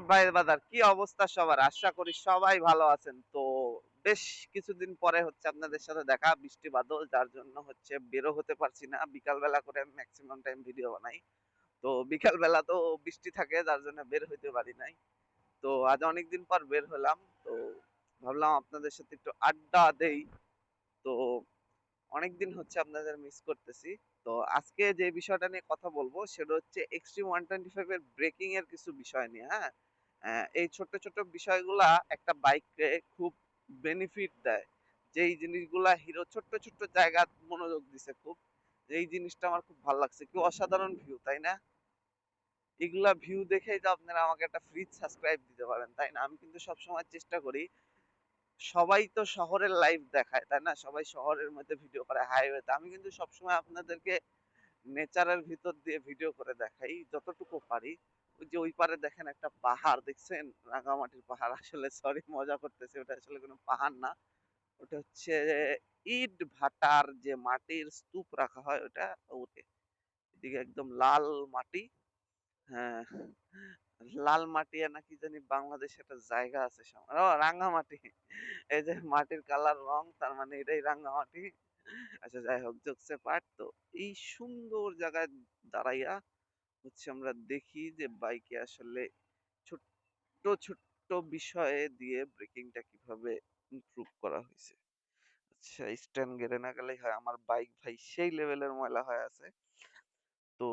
বাজার, কি অবস্থা সবার? আশা করি সবাই ভালো আছেন। তো বেশ কিছুদিন পরে হচ্ছে আপনাদের সাথে দেখা, বৃষ্টি বাদল, যার জন্য হচ্ছে বেরো হতে পারছি না। বিকাল বেলা করে আমি ম্যাক্সিমাম টাইম ভিডিও বানাই। তো বিকাল বেলা তো বৃষ্টি থাকে, যার জন্য বের হইতে পারি নাই। তো আজ অনেকদিন পর বের হলাম। তো ভাবলাম আপনাদের সাথে একটু আড্ডা দেই। তো অনেকদিন হচ্ছে আপনাদের মিস করতেছি। তো আজকে যে বিষয়টা নিয়ে কথা বলব, সেটা হচ্ছে এক্সট্রিম ওয়ান টোয়েন্টি ফাইভ এর ব্রেকিং এর কিছু বিষয় নিয়ে হ্যাঁ? এই ছোট ছোট বিষয়গুলা একটা বাইককে খুব বেনিফিট দেয়। যেই জিনিসগুলা হিরো ছোট্ট ছোট্ট জায়গা মনোযোগ দিছে খুব এই জিনিসটা আমার খুব ভালো লাগছে। কি অসাধারণ ভিউ তাই না? এগুলা ভিউ দেখেই তো আপনারা আমাকে একটা ফ্রি সাবস্ক্রাইব দিতে পারেন, তাই না? আমি কিন্তু সবসময় চেষ্টা করি, সবাই তো শহরের লাইফ দেখায়, তাই না? সবাই শহরের মধ্যে ভিডিও করে হাইওয়েতে আমি কিন্তু সবসময় আপনাদেরকে নেচারের ভিতর দিয়ে ভিডিও করে দেখাই, যতটুকু পারি। ওই যে ওই পারে দেখেন একটা পাহাড়, দেখছেন? রাঙামাটির পাহাড়। আসলে সরি মজা করতেছে। ওটা আসলে কোনো পাহাড় না। ওটা হচ্ছে ইট ভাটার যে মাটির স্তূপ রাখা হয়, ওটা ওটে এদিকে একদম লাল মাটি। হ্যাঁ লাল মাটি নাকি জানি বাংলাদেশে একটা জায়গা আছে ও রাঙ্গামাটি এই যে মাটির কালার রং, তার মানে এটাই রাঙ্গামাটি আচ্ছা যাই হোক জোকসে পার্ট এই সুন্দর জায়গায় দাঁড়াইয়া হচ্ছে আমরা দেখি যে বাইকে আসলে ছোট্ট ছোট্ট বিষয়ে দিয়ে ব্রেকিংটা কীভাবে ইমপ্রুভ করা হয়েছে আচ্ছা স্ট্যান্ড গেড়ে না গেলেই হয়, আমার বাইক ভাই সেই লেভেলের ময়লা হয়ে আছে। তো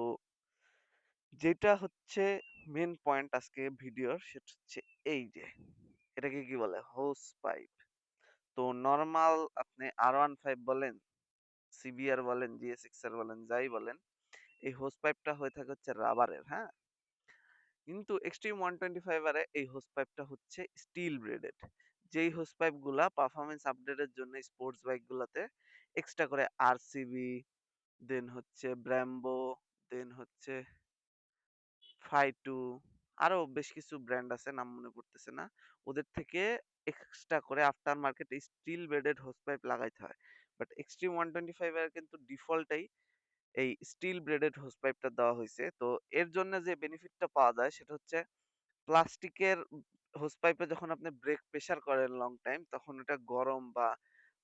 যেটা হচ্ছে মেন পয়েন্ট আজকে ভিডিওর, সেটা হচ্ছে এই যে, এটাকে কি বলে? হোস পাইপ তো নর্মাল আপনি আর ওয়ান ফাইভ বলেন সিবিআর বলেন জিএসএক্স আর বলেন, যাই বলেন, এই হোস পাইপটা হয়ে থাকে হচ্ছে রাবারের হ্যাঁ? কিন্তু এক্সট্রিম ওয়ান টোয়েন্টি ফাইভ আরে এই হোস পাইপটা হচ্ছে স্টিল ব্রেডেড যেই হোস পাইপগুলা পারফরমেন্স আপডেটের জন্য স্পোর্টস বাইক গুলাতে এক্সট্রা করে আরসিবি দেন হচ্ছে ব্র্যাম্বো দেন হচ্ছে ফাইটু আরও বেশ কিছু ব্র্যান্ড আছে, নাম মনে পড়তেছে না। ওদের থেকে এক্সট্রা করে after market steel braided hose pipe লাগাইতে হয়। But extreme one twenty five এর কিন্তু ডিফল্টেই এই স্টিল ব্রেডেড হোস পাইপটা দেওয়া হয়েছে তো এর জন্য যে বেনিফিটটা পাওয়া যায় সেটা হচ্ছে প্লাস্টিকের হোস পাইপে যখন আপনি ব্রেক প্রেসার করেন লং টাইম তখন এটা গরম বা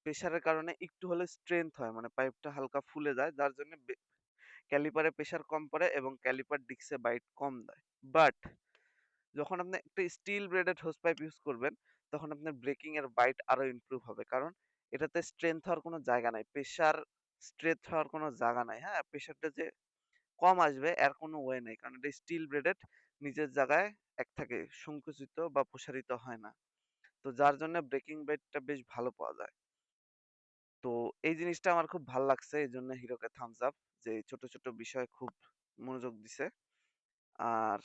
প্রেসারের কারণে একটু হলে স্ট্রেংথ হয়। মানে পাইপটা হালকা ফুলে যায়, যার জন্য ক্যালিপারে প্রেসার কম পড়ে এবং ক্যালিপার ডিক্সে বাইট কম দেয়। বাট যখন আপনি একটা steel braided hose pipe use করবেন, তখন আপনার ব্রেকিং এর বাইট আরও ইমপ্রুভ হবে। কারণ এটাতে স্ট্রেংথ হওয়ার কোনো জায়গা নাই প্রেসার স্ট্রেথ হওয়ার কোনো জায়গা নাই। হ্যাঁ প্রেসারটা যে কম আসবে, এর কোনো ওয়ে নেই। কারণ এটা স্টিল ব্রেডেড নিজের জায়গায় এক থাকে, সংকুচিত বা প্রসারিত হয় না। তো যার জন্য ব্রেকিং বাইটটা বেশ ভালো পাওয়া যায়। তো এই জিনিসটা আমার খুব ভালো লাগছে এই জন্য হিরোকে থামস আপ যে ছোট ছোট বিষয় খুব মনোযোগ দিছে। আর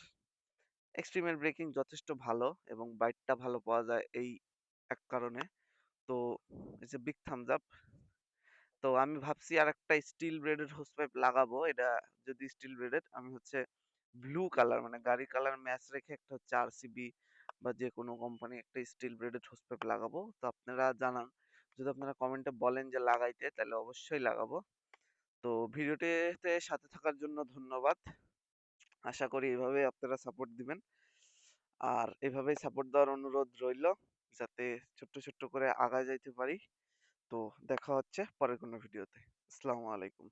এক্সট্রিমের ব্রেকিং যথেষ্ট ভালো এবং বাইটটা ভালো পাওয়া যায় এই এক কারণে। তো এ বিগ থামস আপ তো আমি ভাবছি আর একটা স্টিল ব্রেডের হোস পাইপ লাগাবো। এটা যদি স্টিল ব্রেডেড আমি হচ্ছে ব্লু কালার মানে গাড়ি কালার ম্যাচ রেখে একটা হচ্ছে আরসিবি বা যে কোনো কোম্পানি একটা স্টিল ব্রেডেড হোস পাইপ লাগাবো। তো আপনারা জানান যদি আপনারা কমেন্টে বলেন যে লাগাইতে, তাহলে অবশ্যই লাগাবো। তো ভিডিওটিতে সাথে থাকার জন্য ধন্যবাদ। আশা করি এভাবে আপনারা সাপোর্ট দিবেন। আর এভাবেই সাপোর্ট দেওয়ার অনুরোধ রইল যাতে ছোট্ট ছোট্ট করে আগায় যাইতে পারি। তো দেখা হচ্ছে পরের কোনো ভিডিওতে। আসসালামু আলাইকুম।